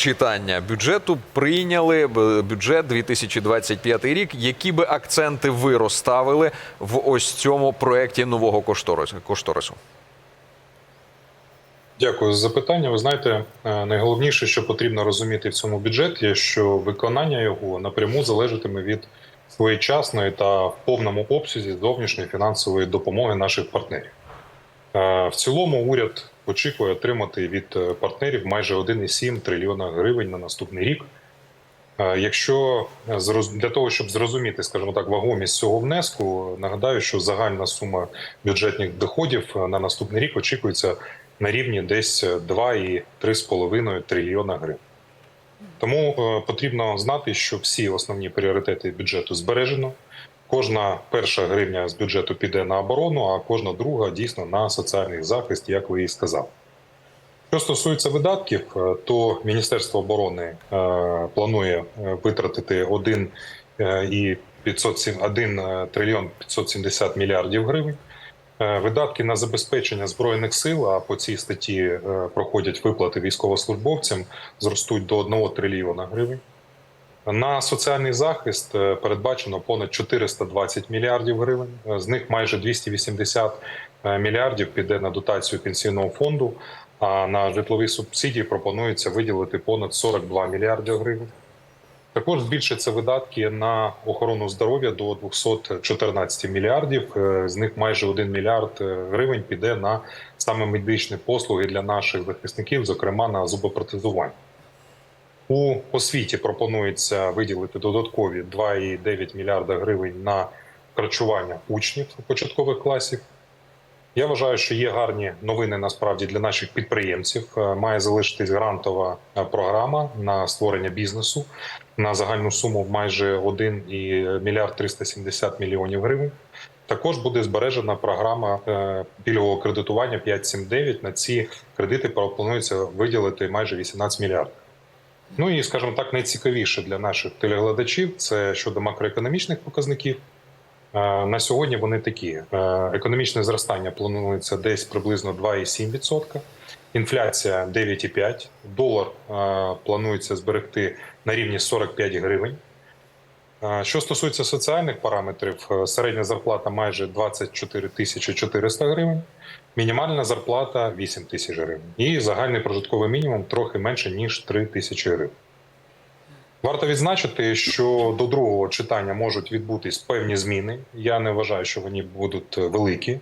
Читання бюджету прийняли бюджет 2025 рік. Які би акценти ви розставили в ось цьому проєкті нового кошторису? кошторису? Дякую за запитання. Ви знаєте, е, найголовніше, що потрібно розуміти в цьому бюджеті, що виконання його напряму залежатиме від своєчасної та в повному обсязі зовнішньої фінансової допомоги наших партнерів. Е, В цілому уряд очікує отримати від е, партнерів майже 1,7 трильйона гривень на наступний рік. Е, Якщо е, для того, щоб зрозуміти, скажімо так, вагомість цього внеску, нагадаю, що загальна сума бюджетних доходів на наступний рік очікується на рівні десь 2,3,5 трильйона гривень. Тому потрібно знати, що всі основні пріоритети бюджету збережено. Кожна перша гривня з бюджету піде на оборону, а кожна друга дійсно на соціальний захист, як ви і сказали. Що стосується видатків, е, то Міністерство оборони е, планує е, витратити 1 е, і 507 1 е, трильйон 570 мільярдів гривень. Видатки на забезпечення збройних сил, а по цій статті проходять виплати військовослужбовцям, зростуть до 1 трильйона гривень. На соціальний захист е, передбачено понад 420 мільярдів гривень. Е, З них майже 280 е, мільярдів піде на дотацію пенсійного фонду. А на житлові субсидії пропонується виділити понад 42 мільярди гривень. Також збільшаться видатки на охорону здоров'я до 214 мільярдів. З них майже 1 мільярд гривень піде на саме медичні послуги для наших захисників, зокрема на зубопротезування. У освіті пропонується виділити додаткові 2,9 мільярда гривень на харчування учнів початкових класів. Я вважаю, що є гарні новини насправді для наших підприємців. Е, Має залишитись грантова е, програма на створення бізнесу на загальну суму майже 1 і мільярд 370 мільйонів гривень. Також буде збережена програма е, пільгового кредитування 579. На ці кредити пропонується виділити майже 18 мільярдів. Ну і скажімо так, найцікавіше для наших телеглядачів це щодо макроекономічних показників. Е, На сьогодні вони такі: Е, економічне зростання планується десь приблизно 2,7%, інфляція 9,5%, долар е, планується зберегти на рівні 45 гривень. Е, Що стосується соціальних параметрів, е, середня зарплата майже 24 тисячі 400 гривень, мінімальна зарплата 8 тисяч гривень і загальний прожитковий мінімум трохи менше ніж 3 тисячі гривень. Варто відзначити, що до другого читання можуть відбутись певні зміни. Я не вважаю, що вони будуть великі.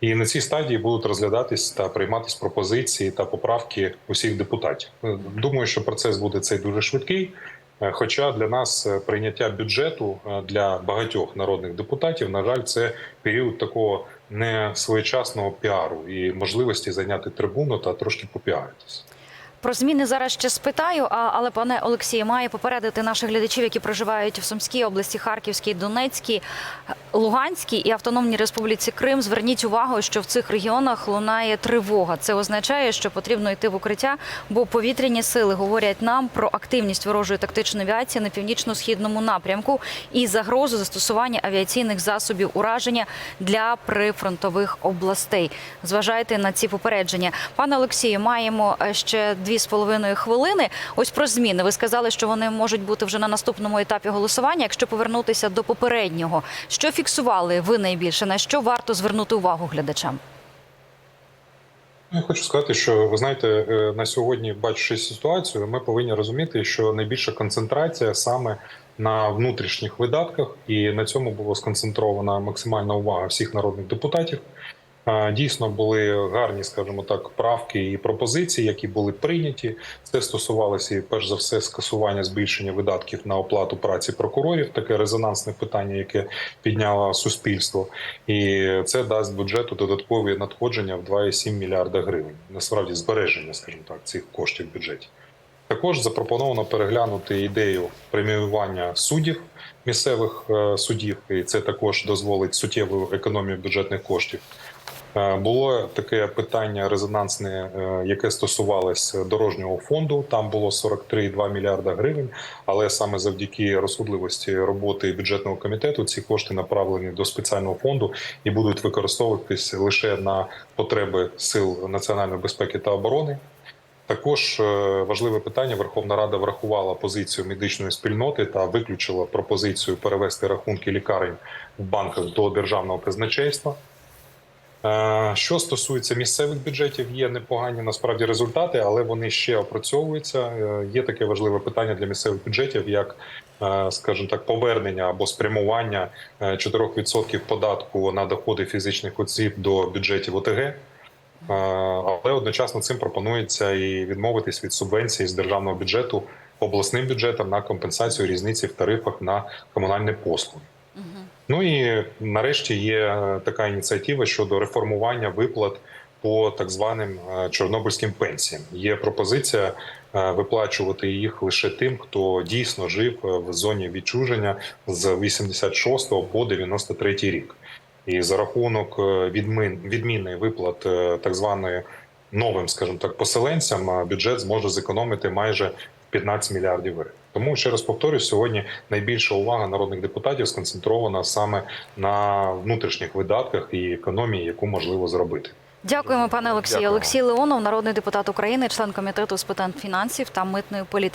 І на цій стадії будуть розглядатись та прийматись пропозиції та поправки усіх депутатів. Е, Думаю, що процес буде цей дуже швидкий. Е, Хоча для нас е, прийняття бюджету е, для багатьох народних депутатів, на жаль, це період такого не своєчасного піару і можливості зайняти трибуну та трошки попіаритись. Про зміни зараз ще спитаю. А але пане Олексію, має попередити наших глядачів, які проживають в Сумській області, Харківській, Донецькій, Луганській і Автономній Республіці Крим. Зверніть увагу, що в цих регіонах лунає тривога. Це означає, що потрібно йти в укриття, бо повітряні сили говорять нам про активність ворожої тактичної авіації на північно-східному напрямку і загрозу застосування авіаційних засобів ураження для прифронтових областей. Зважайте на ці попередження. Пане Олексію, маємо е, ще дві з половиною хвилини. Ось про зміни. Ви сказали, що вони можуть бути вже на наступному етапі голосування. Якщо повернутися до попереднього, що фіксували ви найбільше? На що варто звернути увагу глядачам? Ну, Я хочу сказати, що ви знаєте, е, на сьогодні, бачивши ситуацію, ми повинні розуміти, що найбільша концентрація саме на внутрішніх видатках, і на цьому було сконцентрована максимальна увага всіх народних депутатів. Дійсно були гарні, скажімо так, правки і пропозиції, які були прийняті. Це стосувалося перш за все скасування збільшення видатків на оплату праці прокурорів. Таке резонансне питання, яке підняло суспільство, і це дасть бюджету додаткові надходження в 2,7 мільярда гривень. Насправді збереження, скажімо так, цих коштів в бюджеті. Також запропоновано переглянути ідею преміювання суддів місцевих е, судів, і це також дозволить суттєву економію бюджетних коштів. Е, Було таке питання резонансне, е, яке стосувалось дорожнього фонду. Там було 43,2 мільярда гривень. Але саме завдяки розсудливості роботи бюджетного комітету ці кошти направлені до спеціального фонду і будуть використовуватись лише на потреби сил національної безпеки та оборони. Також е, важливе питання: Верховна Рада врахувала позицію медичної спільноти та виключила пропозицію перевести рахунки лікарень в банках до державного казначейства. Е, Що стосується місцевих бюджетів, є непогані насправді результати, але вони ще опрацьовуються. Е, Є таке важливе питання для місцевих бюджетів, як, е, скажімо так, повернення або спрямування е, 4% податку на доходи фізичних осіб до бюджетів ОТГ. Але одночасно цим пропонується і відмовитись від субвенцій з державного бюджету обласним бюджетам на компенсацію різниці в тарифах на комунальні послуги. Ну і нарешті є е, така ініціатива щодо реформування виплат по так званим е, чорнобильським пенсіям. Є пропозиція е, виплачувати їх лише тим, хто дійсно жив в зоні відчуження з 86 по 93 рік. І за рахунок відмін відміни виплат так званої новим, скажімо так, поселенцям, бюджет зможе зекономити майже 15 мільярдів гривень. Тому ще раз повторюю, сьогодні найбільша увага народних депутатів сконцентрована саме на внутрішніх видатках і економії, яку можливо зробити. Дякуємо, пане Олексію. Олексій Леонов, народний депутат України, член комітету з питань фінансів та митної політики.